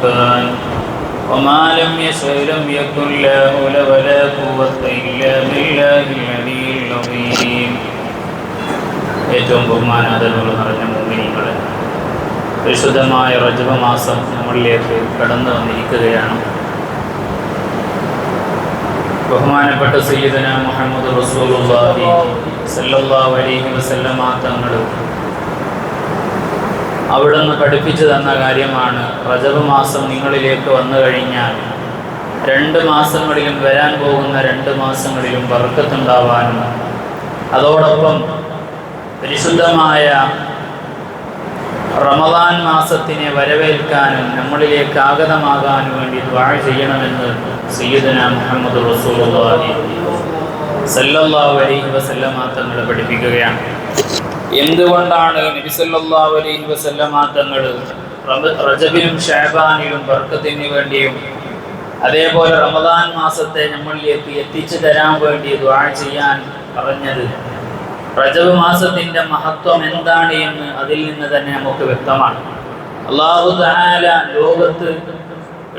الفرقان وما لم يشأ لم يكن لا حول ولا قوة إلا بالله العلي ഏറ്റവും ബഹുമാനാദരവുകൾ നിറഞ്ഞ മുമ്പിനികളെ വിശുദ്ധമായ റജബ മാസം നമ്മളിലേക്ക് കടന്നു വന്നിരിക്കുകയാണ്. ബഹുമാനപ്പെട്ട സയ്യിദന മുഹമ്മദ് റസൂലുള്ളാഹി സല്ലല്ലാഹു അലൈഹി വസല്ലമ തങ്ങൾ അവിടുന്ന് പഠിപ്പിച്ചു തന്ന കാര്യമാണ്. റജബ് മാസം നിങ്ങളിലേക്ക് വന്നു കഴിഞ്ഞാൽ രണ്ട് മാസങ്ങളിലും വരാൻ പോകുന്ന രണ്ട് മാസങ്ങളിലും വർക്കത്തുണ്ടാവാനും അതോടൊപ്പം പരിശുദ്ധമായ റമദാൻ മാസത്തിനെ വരവേൽക്കാനും നമ്മളിലേക്ക് ആഗതമാകാനും വേണ്ടി വാഴ ചെയ്യണമെന്ന് സയ്യിദന മുഹമ്മദ് റസൂലുള്ളാഹി സല്ലല്ലാഹു അലൈഹി വസല്ലമ തങ്ങളെ പഠിപ്പിക്കുകയാണ്. എന്തുകൊണ്ടാണ് നബി സല്ലല്ലാഹു അലൈഹി വസല്ലമ തങ്ങൾ റജബിനും ഷാബാനിലും ബർക്കത്തിന് വേണ്ടിയും അതേപോലെ റമദാൻ മാസത്തെ നമ്മളിലേക്ക് എത്തിച്ചു തരാൻ വേണ്ടി ദ്വാ ചെയ്യാൻ പറഞ്ഞത്. റജബ് മാസത്തിന്റെ മഹത്വം എന്താണ് എന്ന് അതിൽ നിന്ന് തന്നെ നമുക്ക് വ്യക്തമാണ്. അള്ളാഹു തആല ലോകത്ത്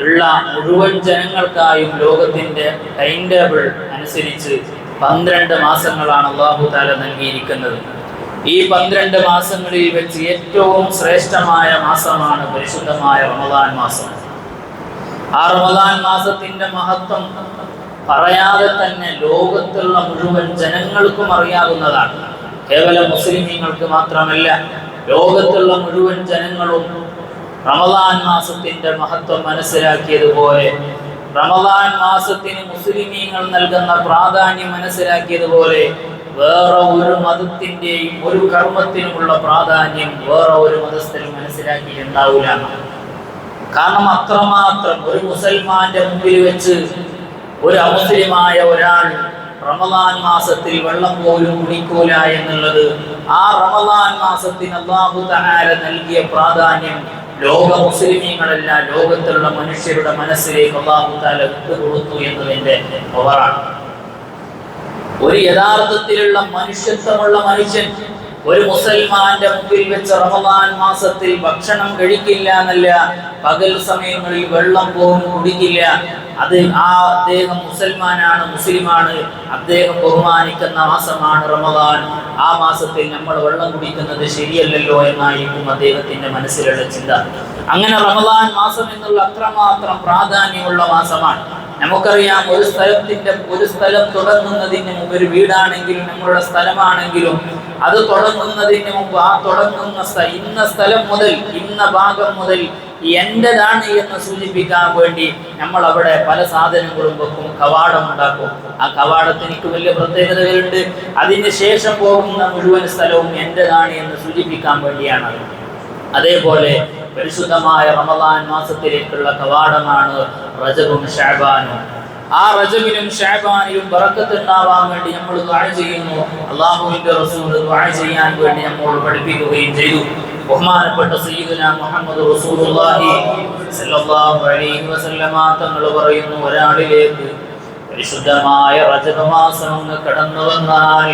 ഉള്ള മുഴുവൻ ജനങ്ങൾക്കായും ലോകത്തിന്റെ ടൈം ടേബിൾ അനുസരിച്ച് പന്ത്രണ്ട് മാസങ്ങളാണ് അള്ളാഹു താല നൽകിയിരിക്കുന്നത്. ഈ പന്ത്രണ്ട് മാസങ്ങളിൽ വെച്ച് ഏറ്റവും ശ്രേഷ്ഠമായ മാസമാണ് പരിശുദ്ധമായ റമദാൻ മാസം. ആ റമദാൻ മാസത്തിന്റെ മഹത്വം പറയാതെ തന്നെ ലോകത്തുള്ള മുഴുവൻ ജനങ്ങൾക്കും അറിയാവുന്നതാണ്. കേവലം മുസ്ലിമീങ്ങൾക്ക് മാത്രമല്ല ലോകത്തുള്ള മുഴുവൻ ജനങ്ങളും റമദാൻ മാസത്തിന്റെ മഹത്വം മനസ്സിലാക്കിയതുപോലെ റമദാൻ മാസത്തിന് മുസ്ലിമീങ്ങൾ നൽകുന്ന പ്രാധാന്യം മനസ്സിലാക്കിയതുപോലെ വേറെ ഒരു മതത്തിന്റെയും ഒരു കർമ്മത്തിനുമുള്ള പ്രാധാന്യം വേറെ ഒരു മതസ്ഥരും മനസ്സിലാക്കിയിട്ടുണ്ടാവില്ല. കാരണം അത്രമാത്രം ഒരു മുസൽമാന്റെ മുമ്പിൽ വെച്ച് ഒരു അമുസ്ലിമായ ഒരാൾ റമദാൻ മാസത്തിൽ വെള്ളം പോലും കുടിക്കൂല എന്നുള്ളത് ആ റമദാൻ മാസത്തിന് അള്ളാഹു തആല നൽകിയ പ്രാധാന്യം ലോക മുസ്ലിമീങ്ങളല്ല ലോകത്തുള്ള മനുഷ്യരുടെ മനസ്സിലേക്ക് അള്ളാഹു താല കൊടുത്തു എന്നതിന്റെ പവറാണ് ഒരു യഥാർത്ഥത്തിലുള്ള മനുഷ്യത്വമുള്ള മനുഷ്യൻ ഒരു മുസൽമാന്റെ മുമ്പിൽ വെച്ച് റമദാൻ മാസത്തിൽ ഭക്ഷണം കഴിക്കില്ല എന്നല്ല പകൽ സമയങ്ങളിൽ വെള്ളം പോകും കുടിക്കില്ല. അത് ആ അദ്ദേഹം മുസൽമാനാണ് മുസ്ലിമാണ് അദ്ദേഹം ബഹുമാനിക്കുന്ന മാസമാണ് റമദാൻ. ആ മാസത്തിൽ നമ്മൾ വെള്ളം കുടിക്കുന്നത് ശരിയല്ലല്ലോ എന്നായിരിക്കും അദ്ദേഹത്തിന്റെ മനസ്സിലുള്ള ചിന്ത. അങ്ങനെ റമദാൻ മാസം എന്നുള്ള അത്രമാത്രം പ്രാധാന്യമുള്ള മാസമാണ്. നമുക്കറിയാം ഒരു സ്ഥലത്തിന്റെ ഒരു സ്ഥലം തുടങ്ങുന്നതിന് മുമ്പ് ഒരു വീടാണെങ്കിലും നമ്മളുടെ സ്ഥലമാണെങ്കിലും അത് തുടങ്ങുന്നതിന് മുമ്പ് ആ തുടങ്ങുന്ന ഇന്ന സ്ഥലം മുതൽ ഇന്ന ഭാഗം മുതൽ എന്റേതാണ് എന്ന് സൂചിപ്പിക്കാൻ വേണ്ടി നമ്മൾ അവിടെ പല സാധനങ്ങളും വെക്കും കവാടം ഉണ്ടാക്കും. ആ കവാടത്തിന് എനിക്ക് വലിയ പ്രത്യേകതകളുണ്ട്. അതിന് ശേഷം പോകുന്ന മുഴുവൻ സ്ഥലവും എന്റേതാണ് എന്ന് സൂചിപ്പിക്കാൻ വേണ്ടിയാണ്. അതേപോലെ പരിശുദ്ധമായ റമദാൻ മാസത്തിലേക്കുള്ള കവാടമാണ് റജബും ഷാബാനും. ആ റജബിലും ഷാബാനിലും ഉണ്ടാവാൻ വേണ്ടി നമ്മൾ ദുആ ചെയ്യുന്നു. അള്ളാഹുവിന്റെ റസൂൽ ദുആ ചെയ്യാൻ വേണ്ടി നമ്മൾ പഠിപ്പിക്കുകയും ചെയ്തു. ബഹുമാനപ്പെട്ട സയ്യിദുന മുഹമ്മദ് റസൂലുള്ളാഹി സല്ലല്ലാഹു അലൈഹി വസല്ലമ തങ്ങൾ പറയുന്നു ഒരാളിലേക്ക് പരിശുദ്ധമായ റജബ് മാസം കടന്നു വന്നാൽ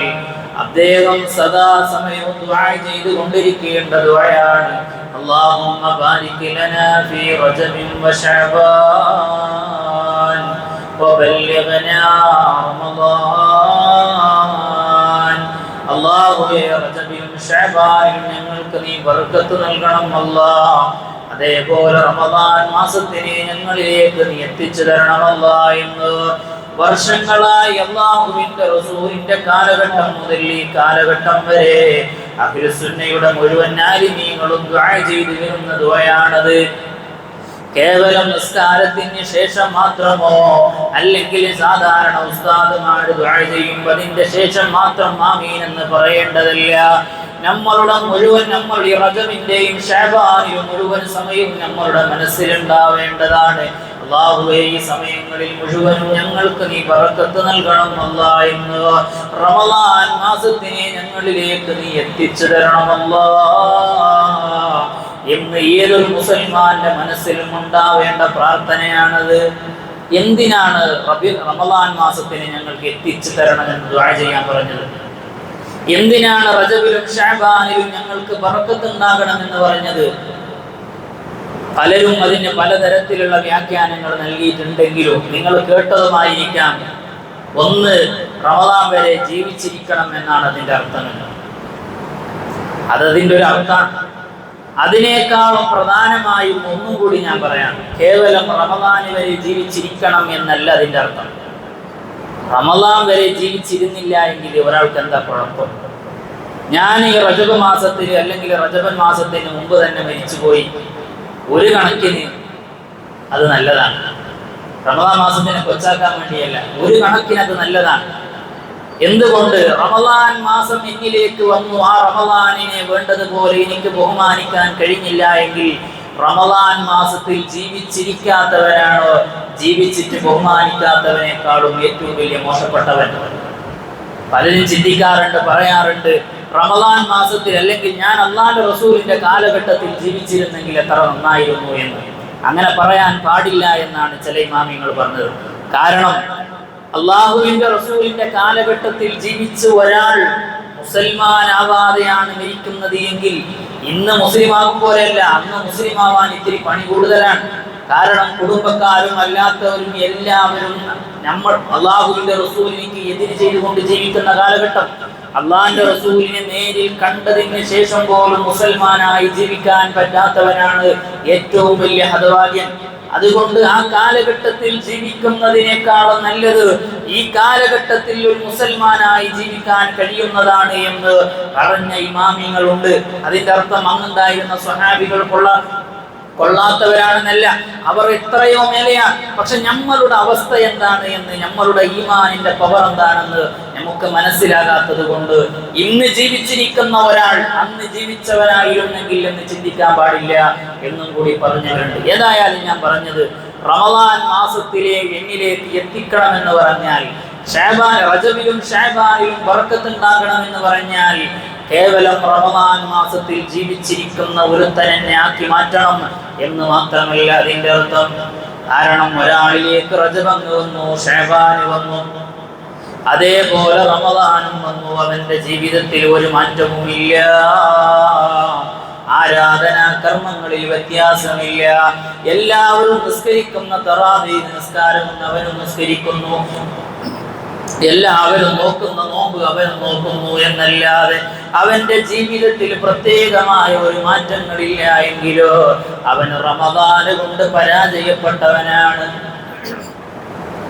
അദ്ദേഹം സദാ സമയവും ദുആ ചെയ്തുകൊണ്ടിരിക്കേണ്ട ദുആയാണ് اللهم بارك لنا في رجب وشعبان وبلغنا رمضان അള്ളാഹുവേ റജബിലും ഷഅബാനിലും ഞങ്ങൾക്ക് നീ ബർക്കത്ത് നൽകണം അല്ലാ അതേപോലെ റമദാൻ മാസത്തിനെ ഞങ്ങളിലേക്ക് നീ എത്തിച്ചു തരണമല്ല എന്ന് വർഷങ്ങളായി അള്ളാഹുവിന്റെ റസൂലിന്റെ കാലഘട്ടം മുതൽ ഈ കാലഘട്ടം വരെ അഖിലസുന്നയുടെ മുഴുവൻ ആലിമീങ്ങളും ദുആ ചെയ്തു വരുന്ന ദുവയാണത് കേവലം നിസ്കാരത്തിന് ശേഷം മാത്രമോ? അല്ലെങ്കിൽ സാധാരണ ഉസ്താദുമാർ ദുആ ചെയ്യുമ്പോൾ അതിന്റെ ശേഷം മാത്രം മാമീൻ എന്ന് പറയേണ്ടതല്ല. നമ്മളുടെ മുഴുവൻ നമ്മൾ ഈ റജബിന്റെയും ഷാബാനിലും മുഴുവൻ സമയവും നമ്മളുടെ മനസ്സിലുണ്ടാവേണ്ടതാണ്. അള്ളാഹുവേ ഈ സമയങ്ങളിൽ മുഴുവൻ ഞങ്ങൾക്ക് നീ പറക്കത്ത് നൽകണം അല്ലാ എന്ന് റമദാൻ മാസത്തിനെ ഞങ്ങളിലേക്ക് നീ എത്തിച്ചു തരണമല്ല എന്ന് ഏതൊരു മുസൽമാന്റെ മനസ്സിലും ഉണ്ടാവേണ്ട പ്രാർത്ഥനയാണത്. എന്തിനാണ് റബി റമദാൻ മാസത്തിന് ഞങ്ങൾക്ക് എത്തിച്ചു തരണം എന്ന് ദുആ ചെയ്യാൻ പറഞ്ഞത്? എന്തിനാണ് റജബിലും ഷാബാനിലും ഞങ്ങൾക്ക് പറക്കത്ത് ഉണ്ടാകണം എന്ന് പറഞ്ഞത്? പലരും അതിന് പലതരത്തിലുള്ള വ്യാഖ്യാനങ്ങൾ നൽകിയിട്ടുണ്ടെങ്കിലും നിങ്ങൾ കേട്ടതുമായിരിക്കാം. ഒന്ന് റമദാൻ വരെ ജീവിച്ചിരിക്കണം എന്നാണ് അതിന്റെ അർത്ഥം. അതതിന്റെ ഒരു അർത്ഥമാണ്. അതിനേക്കാളും പ്രധാനമായും ഒന്നും കൂടി ഞാൻ പറയാം. കേവലം റമദാന് വരെ ജീവിച്ചിരിക്കണം എന്നല്ല അതിന്റെ അർത്ഥം. റമദാൻ വരെ ജീവിച്ചിരുന്നില്ല എങ്കിൽ ഒരാൾക്ക് എന്താ കുഴപ്പം? ഞാൻ ഈ റജബ് മാസത്തിൽ അല്ലെങ്കിൽ റജബൻ മാസത്തിന് മുമ്പ് തന്നെ മരിച്ചുപോയി. ഒരു കണക്കിന് അത് നല്ലതാണ്. റമദാൻ മാസത്തിനെ കൊച്ചാക്കാൻ വേണ്ടിയല്ല ഒരു കണക്കിന് അത് നല്ലതാണ്. എന്തുകൊണ്ട് റമദാൻ മാസം എന്നിലേക്ക് വന്നു? ആ റമദാനിനെ വേണ്ടതുപോലെ എനിക്ക് ബഹുമാനിക്കാൻ കഴിഞ്ഞില്ല എങ്കിൽ റമദാൻ മാസത്തിൽ ജീവിച്ചിരിക്കാത്തവരാണോ ജീവിച്ചിട്ട് ബഹുമാനിക്കാത്തവനേക്കാളും ഏറ്റവും വലിയ മോശപ്പെട്ടവൻ. പലരും ചിന്തിക്കാറുണ്ട് പറയാറുണ്ട് റമദാൻ മാസത്തിൽ അല്ലെങ്കിൽ ഞാൻ അള്ളാന്റെ റസൂലിന്റെ കാലഘട്ടത്തിൽ ജീവിച്ചിരുന്നെങ്കിൽ എത്ര നന്നായിരുന്നു എന്ന്. അങ്ങനെ പറയാൻ പാടില്ല എന്നാണ് ചില ഇമാമിങ്ങൾ പറഞ്ഞത്. കാരണം അള്ളാഹുവിന്റെ റസൂലിന്റെ കാലഘട്ടത്തിൽ ജീവിച്ച ഒരാൾ മുസൽമാനാവാതെയാണ് മരിക്കുന്നത് എങ്കിൽ ഇന്ന് മുസ്ലിം ആകും പോലെയല്ല അന്ന് മുസ്ലിം ആവാൻ ഇത്തിരി പണി കൂടുതലാണ്. കാരണം കുടുംബക്കാരും അല്ലാത്തവരും എല്ലാവരും നമ്മൾ അള്ളാഹുവിന്റെ റസൂലിനേക്ക് എതിര് ചെയ്തുകൊണ്ട് ജീവിക്കുന്ന കാലഘട്ടം. അള്ളാഹിന്റെ റസൂലിനെ നേരിൽ കണ്ടതിന് ശേഷം പോലും മുസൽമാനായി ജീവിക്കാൻ പറ്റാത്തവനാണ് ഏറ്റവും വലിയ ഹതവാദ്യൻ. അതുകൊണ്ട് ആ കാലഘട്ടത്തിൽ ജീവിക്കുന്നതിനേക്കാളും നല്ലത് ഈ കാലഘട്ടത്തിൽ ഒരു മുസൽമാനായി ജീവിക്കാൻ കഴിയുന്നതാണ് എന്ന് പറഞ്ഞ ഇമാമിങ്ങളുണ്ട്. അതിന്റെ അർത്ഥം അന്നുണ്ടായിരുന്ന സ്വഹാബികൾക്കുള്ള കൊള്ളാത്തവരാണെന്നല്ല അവർ എത്രയോ മേലെയാണ്. പക്ഷെ നമ്മളുടെ അവസ്ഥ എന്താണ് എന്ന് നമ്മളുടെ ഈമാനിന്റെ പവർ എന്താണെന്ന് നമുക്ക് മനസ്സിലാകാത്തത് കൊണ്ട് ഇന്ന് ജീവിച്ചിരിക്കുന്ന ഒരാൾ അന്ന് ജീവിച്ചവരായിരുന്നെങ്കിൽ എന്ന് ചിന്തിക്കാൻ പാടില്ല എന്നും കൂടി പറഞ്ഞവരുണ്ട് ഏതായാലും ഞാൻ പറഞ്ഞത് റമദാൻ മാസത്തിലെ എന്നിലേക്ക് എത്തിക്കണം എത്തിക്കണമെന്ന് പറഞ്ഞാൽ ഷാബാൻ റജബിലും ഷാബാനിലും ബർക്കത്തുണ്ടാകണമെന്ന് പറഞ്ഞാൽ കേവലം റമദാൻ മാസത്തിൽ ജീവിച്ചിരിക്കുന്ന ഒരുത്തനെ ആക്കി മാറ്റണം എന്ന് മാത്രമല്ല അതിന്റെ അർത്ഥം. കാരണം ഒരാളിലേക്ക് റജബങ്ങ് വന്നു ഷാബാന് വന്നു. അതേപോലെ റമദാനും വന്നു. അവന്റെ ജീവിതത്തിൽ ഒരു മാറ്റവുമില്ല. ആരാധന കർമ്മങ്ങളിൽ വ്യത്യാസമില്ല. എല്ലാവരും നിസ്കരിക്കുന്ന തറാവി നിസ്കാരം അവനും നിസ്കരിക്കുന്നു. എല്ലാവരും നോക്കുന്ന നോമ്പ് അവൻ നോക്കുന്നു എന്നല്ലാതെ അവന്റെ ജീവിതത്തിൽ പ്രത്യേകമായ ഒരു മാറ്റങ്ങളില്ല എങ്കിലോ അവൻ റമദാന് കൊണ്ട് പരാജയപ്പെട്ടവനാണ്.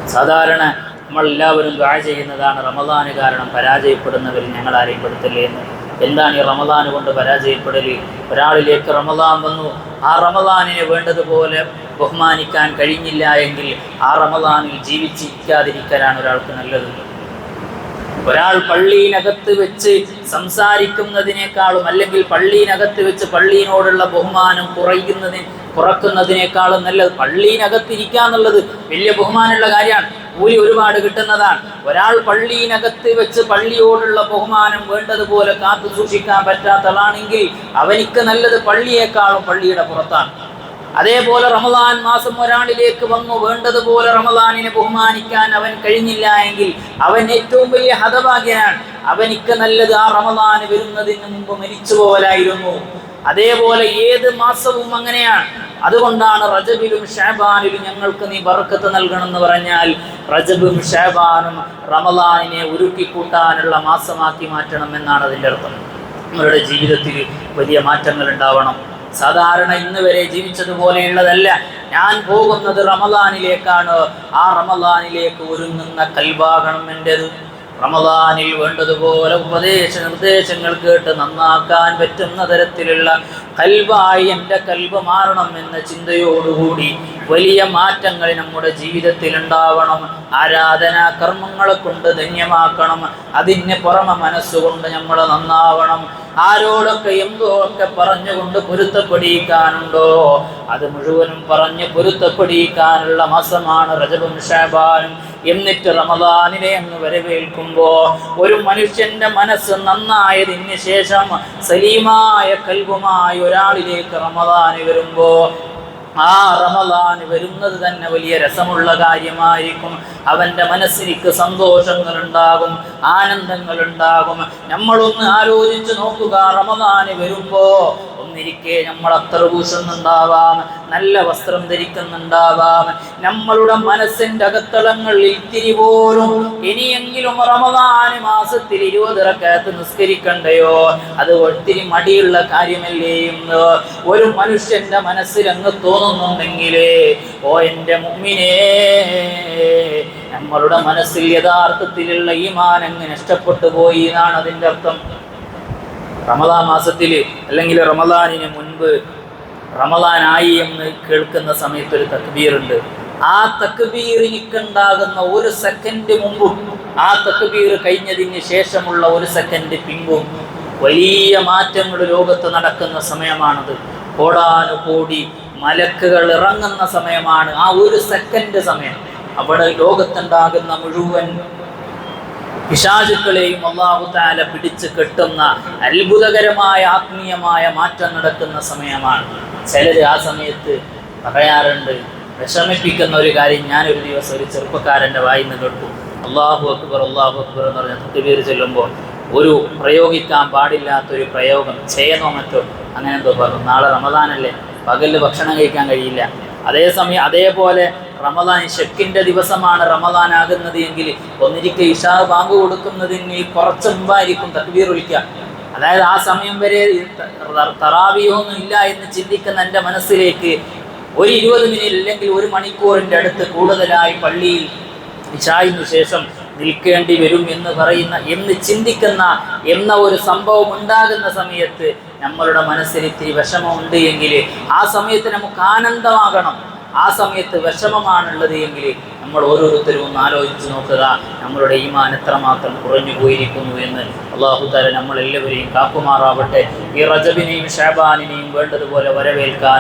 സാധാരണ നമ്മൾ എല്ലാവരും ദ്വാ ചെയ്യുന്നതാണ്. റമദാന് കാരണം പരാജയപ്പെടുന്നവരിൽ ഞങ്ങൾ ആരെയും പെടുത്തില്ലേ എന്ന്. എന്താണ് ഈ റമദാന് കൊണ്ട് പരാജയപ്പെടൽ ഒരാളിലേക്ക് റമദാൻ വന്നു. ആ റമദാനിനെ വേണ്ടതുപോലെ ബഹുമാനിക്കാൻ കഴിഞ്ഞില്ല എങ്കിൽ ആ റമദാനിൽ ജീവിച്ചിരിക്കാതിരിക്കലാണ് ഒരാൾക്ക് നല്ലത്. ഒരാൾ പള്ളിയിനകത്ത് വെച്ച് സംസാരിക്കുന്നതിനേക്കാളും അല്ലെങ്കിൽ പള്ളിയിനകത്ത് വെച്ച് പള്ളിയിനോടുള്ള ബഹുമാനം കുറയ്ക്കുന്നതിന് കുറക്കുന്നതിനേക്കാളും നല്ലത് പള്ളിയിനകത്തിരിക്കാന്നുള്ളത് വലിയ ബഹുമാനമുള്ള കാര്യമാണ്. കൂലി ഒരുപാട് കിട്ടുന്നതാണ്. ഒരാൾ പള്ളിയിനകത്ത് വെച്ച് പള്ളിയോടുള്ള ബഹുമാനം വേണ്ടതുപോലെ കാത്തു സൂക്ഷിക്കാൻ പറ്റാത്തതാണെങ്കിൽ അവനിക്ക് നല്ലത് പള്ളിയേക്കാളും പള്ളിയുടെ പുറത്താണ്. അതേപോലെ റമദാൻ മാസം ഒരാളിലേക്ക് വന്നു. വേണ്ടതുപോലെ റമദാനിനെ ബഹുമാനിക്കാൻ അവൻ കഴിഞ്ഞില്ല എങ്കിൽ അവൻ ഏറ്റവും വലിയ ഹതഭാഗ്യനാണ്. അവനിക്ക് നല്ലത് ആ റമദാന് വരുന്നതിന് മുമ്പ് മരിച്ചു പോലായിരുന്നു അതേപോലെ ഏത് മാസവും അങ്ങനെയാണ്. അതുകൊണ്ടാണ് റജബിലും ഷാബാനിലും ഞങ്ങൾക്ക് നീ ബർക്കത്ത് നൽകണമെന്ന് പറഞ്ഞാൽ റജബും ഷാബാനും റമദാനിനെ ഉരുക്കിക്കൂട്ടാനുള്ള മാസമാക്കി മാറ്റണം എന്നാണ് അതിന്റെ അർത്ഥം. നമ്മളുടെ ജീവിതത്തിൽ വലിയ മാറ്റങ്ങൾ ഉണ്ടാവണം. സാധാരണ ഇന്ന് വരെ ജീവിച്ചതുപോലെയുള്ളതല്ല. ഞാൻ പോകുന്നത് റമദാനിലേക്കാണ്. ആ റമദാനിലേക്ക് ഒരുങ്ങുന്ന കൽവാകണം എന്റെത് റമദാനിൽ വേണ്ടതുപോലെ ഉപദേശ നിർദ്ദേശങ്ങൾ കേട്ട് നന്നാക്കാൻ പറ്റുന്ന തരത്തിലുള്ള കൽവായി എന്റെ കൽവ് മാറണം എന്ന ചിന്തയോടുകൂടി വലിയ മാറ്റങ്ങൾ നമ്മുടെ ജീവിതത്തിൽ ഉണ്ടാവണം. ആരാധനാ കർമ്മങ്ങളെ കൊണ്ട് ധന്യമാക്കണം. അതിന് പുറമെ മനസ്സുകൊണ്ട് നമ്മൾ നന്നാവണം. ആരോടൊക്കെ എന്തോ ഒക്കെ പറഞ്ഞുകൊണ്ട് പൊരുത്തപ്പെടിയിക്കാനുണ്ടോ? അത് മുഴുവനും പറഞ്ഞ് പൊരുത്തപ്പെടിയിക്കാനുള്ള മാസമാണ് റജബും ഷാബാനും എന്നിട്ട് റമദാനിനെ അങ്ങ് വരവേൽക്കുമ്പോ ഒരു മനുഷ്യന്റെ മനസ്സ് നന്നായതിന് ശേഷം സലീമായ കൽവുമായ ഒരാളിലേക്ക് റമദാന് വരുമ്പോ ആ റമദാൻ വരുന്നത് തന്നെ വലിയ രസമുള്ള കാര്യമായിരിക്കും. അവന്റെ മനസ്സിലേക്ക് സന്തോഷങ്ങൾ ഉണ്ടാകും ആനന്ദങ്ങൾ ഉണ്ടാകും നമ്മളൊന്ന് ആലോചിച്ച് നോക്കുക റമദാൻ വരുമ്പോൾ ഒന്നിരിക്കെ നമ്മൾ അത്ര പൂശുന്നുണ്ടാവാം നല്ല വസ്ത്രം ധരിക്കുന്നുണ്ടാവാം. നമ്മളുടെ മനസ്സിന്റെ അകത്തളങ്ങളിൽ ഇത്തിരി പോലും ഇനിയെങ്കിലും റമദാന് മാസത്തിൽ ഇരുപത് റക്കത്ത് നിസ്കരിക്കണ്ടയോ? അത് ഒത്തിരി മടിയുള്ള കാര്യമല്ലേ എന്ന് ഒരു മനുഷ്യന്റെ മനസ്സിൽ അങ്ങ് തോന്നുന്നുണ്ടെങ്കിലേ ഓ എന്റെ മുമ്മിനേ നമ്മളുടെ മനസ്സിൽ യഥാർത്ഥത്തിലുള്ള ഈ മാനങ്ങ് നഷ്ടപ്പെട്ടു പോയി എന്നാണ് അതിന്റെ അർത്ഥം. റമദാ മാസത്തിൽ അല്ലെങ്കിൽ റമദാനിന് മുൻപ് റമദാനായി എന്ന് കേൾക്കുന്ന സമയത്ത് ഒരു തക്ബീറുണ്ട് ആ തക്ബീർ എനിക്കുണ്ടാകുന്ന ഒരു സെക്കൻഡ് മുമ്പും ആ തക്ബീർ കഴിഞ്ഞതിന് ശേഷമുള്ള ഒരു സെക്കൻഡ് പിമ്പും വലിയ മാറ്റങ്ങൾ ലോകത്ത് നടക്കുന്ന സമയമാണത്. കോടാനുകോടി മലക്കുകൾ ഇറങ്ങുന്ന സമയമാണ് ആ ഒരു സെക്കൻഡ് സമയം. അവിടെ ലോകത്തുണ്ടാകുന്ന മുഴുവൻ പിശാചുക്കളെയും അള്ളാഹു താല പിടിച്ച് കെട്ടുന്ന അത്ഭുതകരമായ ആത്മീയമായ മാറ്റം നടക്കുന്ന സമയമാണ്. ചിലർ ആ സമയത്ത് പറയാറുണ്ട് വിഷമിപ്പിക്കുന്ന ഒരു കാര്യം ഞാനൊരു ദിവസം ഒരു ചെറുപ്പക്കാരന്റെ വായിൽ നിന്ന് കേട്ടു. അള്ളാഹു അക്ബർ അള്ളാഹു അക്ബർ എന്ന് പറഞ്ഞ തക്ബീർ ചെല്ലുമ്പോൾ ഒരു പ്രയോഗിക്കാൻ പാടില്ലാത്തൊരു പ്രയോഗം ചെയ്യണോ മറ്റോ അങ്ങനെ എന്തോ പറഞ്ഞു. നാളെ റമദാനല്ലേ? പകലിൽ ഭക്ഷണം കഴിക്കാൻ കഴിയില്ല. അതേസമയം അതേപോലെ റമദാൻ ഷെക്കിന്റെ ദിവസമാണ് റമദാൻ ആകുന്നത് എങ്കിൽ ഒന്നിരിക്കെ ഇഷാ ബാങ്ക് കൊടുക്കുന്നതിന് കുറച്ച് മുമ്പായിരിക്കും തക്ബീർ വിളിക്കുക. അതായത് ആ സമയം വരെ തറാവിയൊന്നും ഇല്ല എന്ന് ചിന്തിക്കുന്ന എന്റെ മനസ്സിലേക്ക് ഒരു ഇരുപത് മിനിറ്റ് അല്ലെങ്കിൽ ഒരു മണിക്കൂറിന്റെ അടുത്ത് കൂടുതലായി പള്ളിയിൽ ഇഷായിന് ശേഷം നിൽക്കേണ്ടി വരും എന്ന് പറയുന്ന എന്ന് ചിന്തിക്കുന്ന എന്ന ഒരു സംഭവം ഉണ്ടാകുന്ന സമയത്ത് നമ്മളുടെ മനസ്സിൽ ഇത്തിരി വിഷമമുണ്ട് എങ്കിൽ ആ സമയത്ത് നമുക്ക് ആനന്ദമാകണം. ആ സമയത്ത് വിഷമമാണുള്ളത് എങ്കിൽ നമ്മൾ ഓരോരുത്തരും ഒന്ന് ആലോചിച്ച് നോക്കുക നമ്മളുടെ ഈമാൻ എത്രമാത്രം കുറഞ്ഞു പോയിരിക്കുന്നു എന്ന്. അള്ളാഹുദാല നമ്മളെല്ലാവരെയും കാക്കുമാറാവട്ടെ. ഈ റജബിനെയും ഷാബാനിനെയും വേണ്ടതുപോലെ വരവേൽക്കാൻ